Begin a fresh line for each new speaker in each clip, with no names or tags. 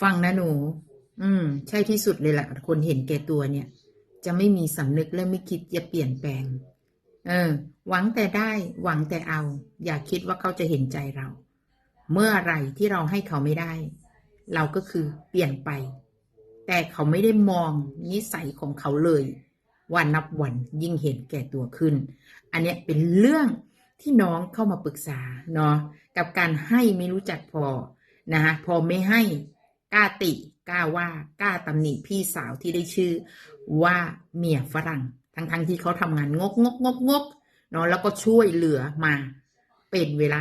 ฟังนะหนู อืม ใช่ที่สุดเลยแหละคนเห็นแก่ตัวเนี่ย จะไม่มีสำนึกและไม่คิดจะเปลี่ยนแปลง เออ หวังแต่ได้ หวังแต่เอา อย่าคิดว่าเขาจะเห็นใจเรา เมื่อไรที่เราให้เขาไม่ได้ เราก็คือเปลี่ยนไป แต่เขาไม่ได้มองนิสัยของเขาเลยวันนับวันยิ่งเห็นแก่ตัวขึ้น อันเนี้ยเป็นเรื่องที่น้องเข้ามาปรึกษาเนาะกับการให้ไม่รู้จักพอนะคะพอไม่ให้ กล้าติกล้าว่ากล้าตำหนิพี่สาวที่ได้ชื่อว่าเมียฝรั่ง ทั้งๆทที่เขาทำงานงกงกงกงกเนาะแล้วก็ช่วยเหลือมาเป็นเวลา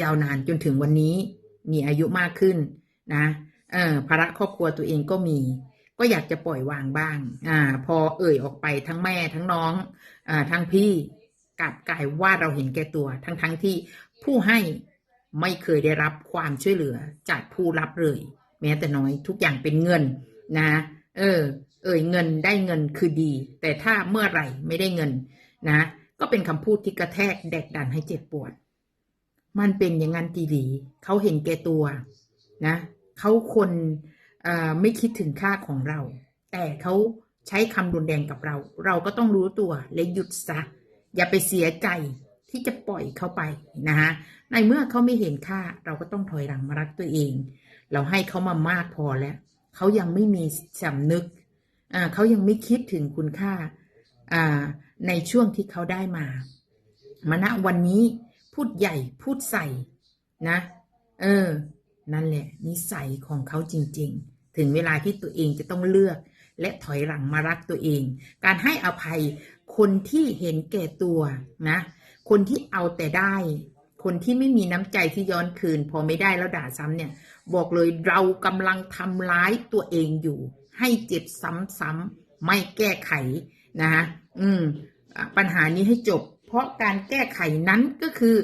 ยาวนานจนถึงวันนี้มีอายุมากขึ้นนะเออภาระครอบครัวตัวเองก็มี ก็อยากจะปล่อยวางบ้าง อ่า พอเอ่ยออกไปทั้งแม่ทั้งน้องอ่าทั้งพี่กลับกลายว่าเราเห็นแก่ตัว ทั้งทั้งที่ผู้ให้ ไม่เคยได้รับความช่วยเหลือจากผู้รับเลย แม้แต่น้อยทุกอย่างเป็นเงินนะเออ เอ่ยเงินได้เงินคือดี แต่ถ้าเมื่อไหร่ไม่ได้เงินนะ ก็เป็นคำพูดที่กระแทกแดกดันให้เจ็บปวด มันเป็นอย่างนั้นดีดีเขาเห็นแก่ตัวนะเขาคนอ่อไม่คิดถึงค่าของเรา แต่เขาใช้คำรุนแรงกับเรา เราก็ต้องรู้ตัวและหยุดซะอย่าไปเสียใจ ที่จะปล่อยเขาไปนะฮะในเมื่อเขาไม่เห็นค่าเราก็ต้องถอยหลังมารักตัวเอง เราให้เขามามากพอแล้วเขายังไม่มีสำนึกอ่าเขายังไม่คิดถึงคุณค่าอ่าในช่วงที่เขาได้มา มาณวันนี้พูดใหญ่พูดใส่นะ เออ นั่นแหละ นิสัยของเขาจริง ๆ ถึงเวลาที่ตัวเองจะต้องเลือก และถอยหลังมารักตัวเอง การให้อภัยคนที่เห็นแก่ตัวนะ คนที่เอาแต่ได้ คนที่ไม่มีน้ำใจที่ย้อนคืน พอไม่ได้แล้วด่าซ้ำเนี่ย บอกเลยเรากำลังทำร้ายตัวเองอยู่ ให้เจ็บซ้ำๆไม่แก้ไขนะฮะอืม ปัญหานี้ให้จบ เพราะการแก้ไขนั้นก็คือ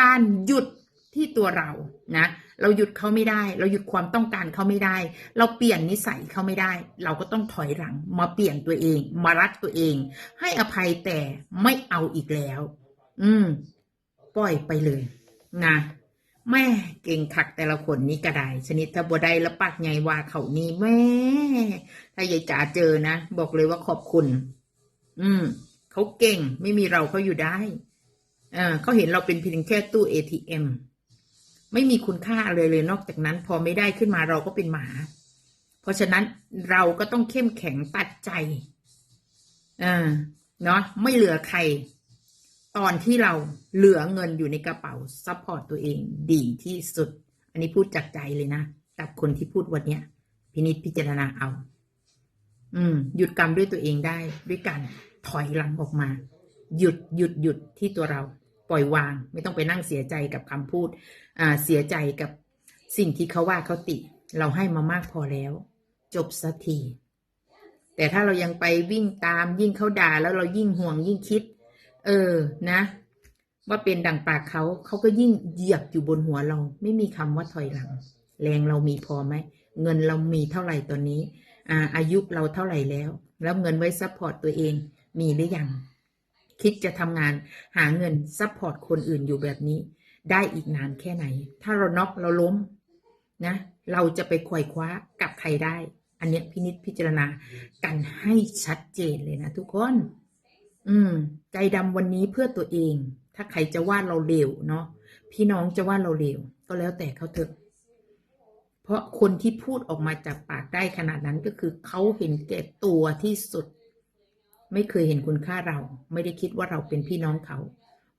การหยุดที่ตัวเรานะ เราหยุดเขาไม่ได้ เราหยุดความต้องการเขาไม่ได้ เราเปลี่ยนนิสัยเขาไม่ได้ เราก็ต้องถอยหลัง มาเปลี่ยนตัวเอง มารักตัวเอง ให้อภัยแต่ไม่เอาอีกแล้ว อืม ปล่อยไปเลย นะแม่เก่งคักแต่ละคนนี่กระไดชนิดถ้าบัวได้แล้วปากไงว่าเขานี่แม่ถ้ายายจ๋าเจอนะ บอกเลยว่าขอบคุณ อืมเขาเก่งไม่มีเราเขาอยู่ได้เออเขาเห็นเราเป็นเพียงแค่ตู้ ATM ไม่มีคุณค่าเลยเลยนอกจากนั้น พอไม่ได้ขึ้นมาเราก็เป็นหมา เพราะฉะนั้นเราก็ต้องเข้มแข็งตัดใจอ่าเนาะไม่เหลือใคร ตอนที่เราเหลือเงินอยู่ในกระเป๋าซัพพอร์ตตัวเองดีที่สุด อันนี้พูดจากใจเลยนะ กับคนที่พูดวันเนี้ยพินิจพิจารณาเอา อืม หยุดกรรมด้วยตัวเองได้ ด้วยการถอยหลังออกมา หยุดหยุดหยุดที่ตัวเรา ปล่อยวาง ไม่ต้องไปนั่งเสียใจกับคำพูด อ่า เสียใจกับสิ่งที่เขาว่าเขาติ เราให้มามากพอแล้ว จบสักทีแต่ถ้าเรายังไปวิ่งตามยิ่งเขาด่าแล้วเรายิ่งห่วงยิ่งคิด เออนะ ว่าเป็นดังปากเขาเขาก็ยิ่งเหยียบอยู่บนหัวเรา ไม่มีคำว่าถอยหลัง แรงเรามีพอไหมเงินเรามีเท่าไหร่ตอนนี้ อ่า อายุเราเท่าไหร่แล้ว แล้วเงินไว้ซัพพอร์ตตัวเองมีหรือยังคิดจะทำงานหาเงินซัพพอร์ตคนอื่นอยู่แบบนี้ ได้อีกนานแค่ไหน ถ้าเราน็อกเราล้มนะ เราจะไปควยคว้ากับใครได้ อันเนี้ยพินิจพิจารณากันให้ชัดเจนเลยนะทุกคน อืม ใจดำวันนี้เพื่อตัวเอง ถ้าใครจะว่าเราเลวเนาะพี่น้องจะว่าเราเลวก็แล้วแต่เขาเถอะ เพราะคนที่พูดออกมาจากปากได้ขนาดนั้นก็คือเขาเห็นแก่ตัวที่สุด ไม่เคยเห็นคุณค่าเรา ไม่ได้คิดว่าเราเป็นพี่น้องเขา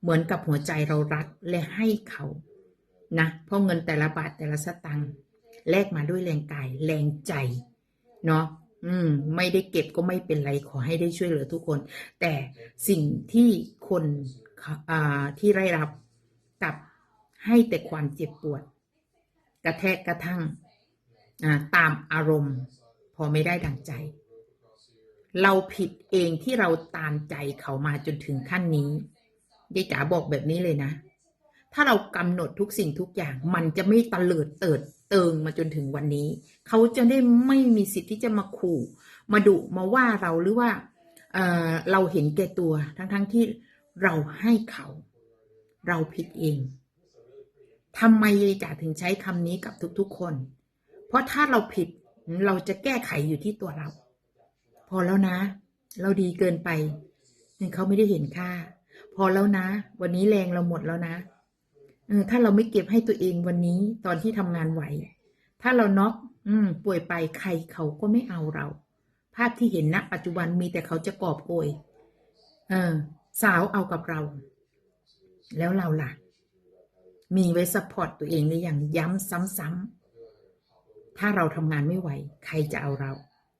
เหมือนกับหัวใจเรารักและให้เขานะเพราะเงินแต่ละบาทแต่ละสตังค์แลกมาด้วยแรงกายแรงใจ เนาะ อืม ไม่ได้เก็บก็ไม่เป็นไรขอให้ได้ช่วยเหลือทุกคน แต่สิ่งที่คนอ่าที่ได้รับกับให้แต่ความเจ็บปวด กระแทกกระทั่งอ่าตามอารมณ์ พอไม่ได้ดังใจ เราผิดเองที่เราตามใจเขามาจนถึงขั้นนี้ยายจ๋าบอกแบบนี้เลยนะ ถ้าเรากำหนดทุกสิ่งทุกอย่าง มันจะไม่ตะเลิดเติด เติงมาจนถึงวันนี้ เขาจะได้ไม่มีสิทธิ์ที่จะมาขู่ มาดุมาว่าเราหรือว่าเออเราเห็นแก่ตัวทั้งๆทที่เราให้เขา เราผิดเองทำไมยายจ๋าถึงใช้คำนี้กับทุกๆคน เพราะถ้าเราผิดเราจะแก้ไขอยู่ที่ตัวเรา พอแล้วนะ เราดีเกินไปเขาไม่ได้เห็นค่า พอแล้วนะ วันนี้แรงเราหมดแล้วนะ ถ้าเราไม่เก็บให้ตัวเองวันนี้ตอนที่ทำงานไหว ถ้าเราน็อกอืมป่วยไปใครเขาก็ไม่เอาเรา ภาพที่เห็นณปัจจุบันมีแต่เขาจะกอบโกยเออ สาวเอากับเรา แล้วเราล่ะ มีไว้ซัพพอร์ตตัวเองหรือยังย้ำซ้ำๆถ้าเราทำงานไม่ไหว ใครจะเอาเรา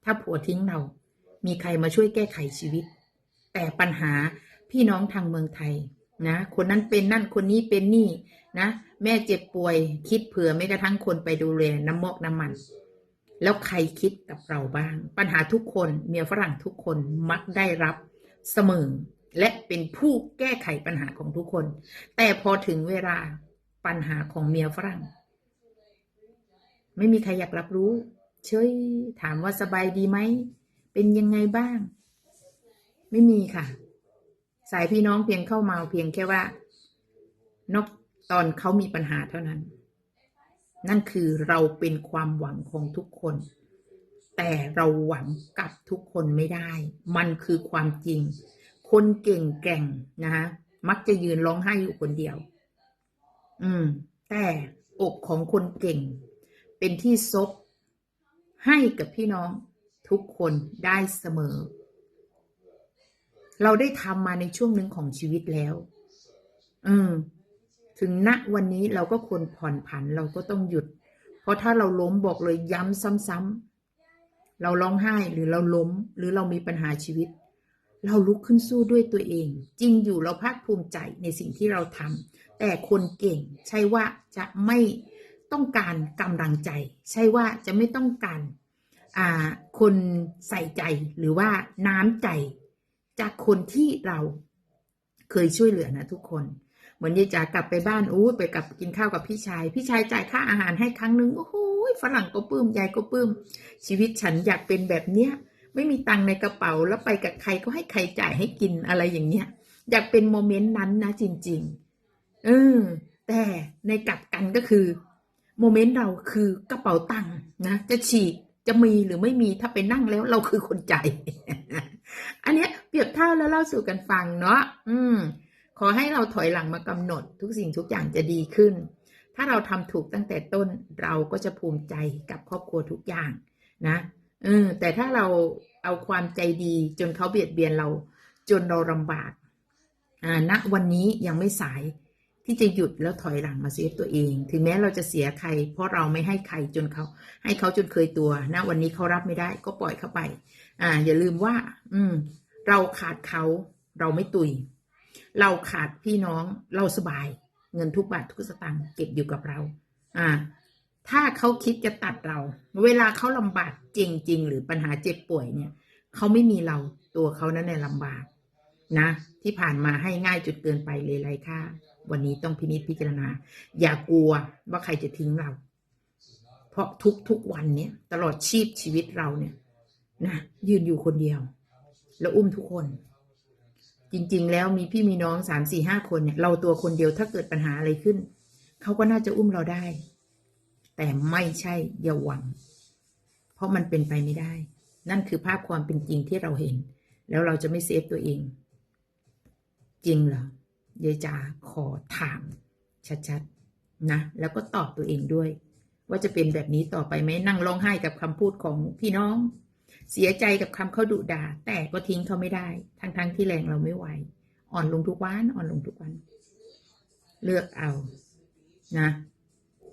ถ้าผัวทิ้งเรา มีใครมาช่วยแก้ไขชีวิต แต่ปัญหาพี่น้องทางเมืองไทย นะคนนั้นเป็นนั่นคนนี้เป็นนี่นะแม่เจ็บป่วย คิดเผื่อไม่กระทั่งคนไปดูแลน้ำมอกน้ำมัน แล้วใครคิดกับเราบ้าง ปัญหาทุกคนเมียฝรั่งทุกคนมักได้รับเสมอและเป็นผู้แก้ไขปัญหาของทุกคน แต่พอถึงเวลาปัญหาของเมียฝรั่ง ไม่มีใครอยากรับรู้เฉยถามว่าสบายดีไหม เป็นยังไงบ้าง ไม่มีค่ะ สายพี่น้องเพียงเข้ามาเพียงแค่ว่านอกตอนเขามีปัญหาเท่านั้น นั่นคือเราเป็นความหวังของทุกคน แต่เราหวังกับทุกคนไม่ได้ มันคือความจริง คนเก่งแก่งนะคะมักจะยืนร้องไห้อยู่คนเดียว อืม แต่อกของคนเก่ง เป็นที่ซบให้กับพี่น้องทุกคนได้เสมอ เราได้ทำมาในช่วงหนึ่งของชีวิตแล้วอืมถึงณวันนี้เราก็ควรผ่อนผันเราก็ต้องหยุด เพราะถ้าเราล้มบอกเลยย้ำซ้ำๆเราร้องไห้หรือเราล้ม หรือเรามีปัญหาชีวิต เราลุกขึ้นสู้ด้วยตัวเอง จริงอยู่เราภาคภูมิใจในสิ่งที่เราทำแต่คนเก่ง ใช่ว่าจะไม่ต้องการกำลังใจ ใช่ว่าจะไม่ต้องการ อ่า คนใส่ใจหรือว่าน้ำใจ จากคนที่เราเคยช่วยเหลือนะทุกคนเหมือนยายจ๋ากลับไปบ้านอู้ไปกลับกินข้าวกับพี่ชาย พี่ชายจ่ายค่าอาหารให้ครั้งหนึ่งโอ้โหฝรั่งก็ปลื้มยายก็ปลื้มชีวิตฉันอยากเป็นแบบเนี้ยไม่มีตังในกระเป๋าแล้วไปกับใครก็ให้ใครจ่ายให้กินอะไรอย่างเงี้ยอยากเป็นโมเมนต์นั้นนะจริง ๆ เออ แต่ในกลับกันก็คือโมเมนต์เราคือกระเป๋าตังค์นะ จะฉีกจะมีหรือไม่มีถ้าไปนั่งแล้วเราคือคนจ่าย อันเนี้ยเปรียบเท่าแล้วเล่าสู่กันฟังเนาะอืม ขอให้เราถอยหลังมากำหนด ทุกสิ่งทุกอย่างจะดีขึ้น ถ้าเราทำถูกตั้งแต่ต้นเราก็จะภูมิใจกับครอบครัวทุกอย่างนะเออแต่ถ้าเราเอาความใจดีจนเขาเบียดเบียนเราจนเราลำบากอ่าณวันนี้ยังไม่สาย ที่จะหยุดแล้วถอยหลังมาเซฟตัวเอง ถึงแม้เราจะเสียใคร เพราะเราไม่ให้ใครจนเขา ให้เขาจนเคยตัวณวันนี้เขารับไม่ได้ก็ปล่อยเขาไป อ่า อย่าลืมว่า อืม เราขาดเขา เราไม่ตุย เราขาดพี่น้องเราสบาย เงินทุกบาททุกสตางค์เก็บอยู่กับเรา อ่า ถ้าเขาคิดจะตัดเรา เวลาเขาลำบากจริง ๆ หรือปัญหาเจ็บป่วยเนี่ยเขาไม่มีเราตัวเขานั้นในลำบาก นะ ที่ผ่านมาให้ง่ายจุดเกินไปเลยไรค่าวันนี้ต้องพินิจพิจารณา อย่ากลัวว่าใครจะทิ้งเรา เพราะทุกทุกวันเนี่ยตลอดชีพชีวิตเราเนี่ยนะยืนอยู่คนเดียว แล้วอุ้มทุกคน จริง ๆ แล้วมีพี่มีน้องสามสี่ห้าคนเนี่ย เราตัวคนเดียวถ้าเกิดปัญหาอะไรขึ้น เขาก็น่าจะอุ้มเราได้ แต่ไม่ใช่อย่าหวัง เพราะมันเป็นไปไม่ได้ นั่นคือภาพความเป็นจริงที่เราเห็น แล้วเราจะไม่เซฟตัวเอง จริงเหรอยายจ๋าขอถามชัดๆนะแล้วก็ตอบตัวเองด้วย ว่าจะเป็นแบบนี้ต่อไปไหมนั่งร้องไห้กับคำพูดของพี่น้อง เสียใจกับคำเขาดุด่า แต่ก็ทิ้งเขาไม่ได้ทั้งๆที่แรงเราไม่ไหว อ่อนลงทุกวันอ่อนลงทุกวัน เลือกเอานะ